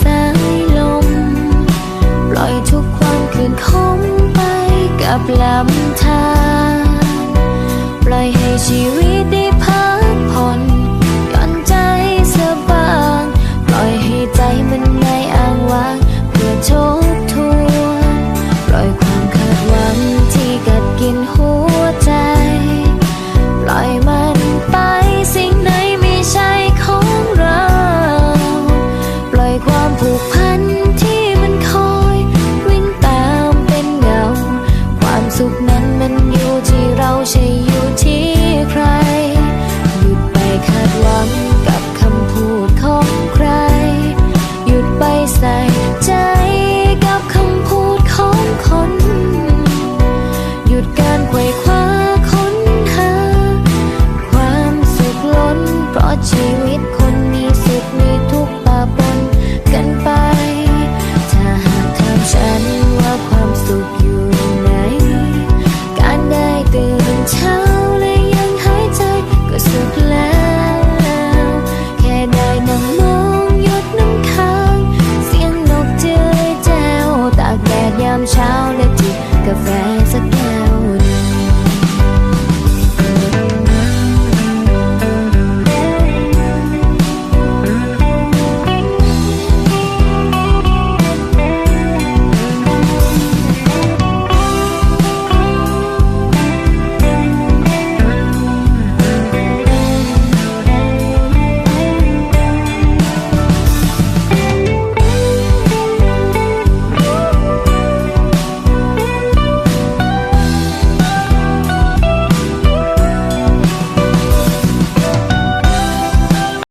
สายลม ปล่อยทุกความคืนคมไปกับลำธารปล่อยให้ชีวิต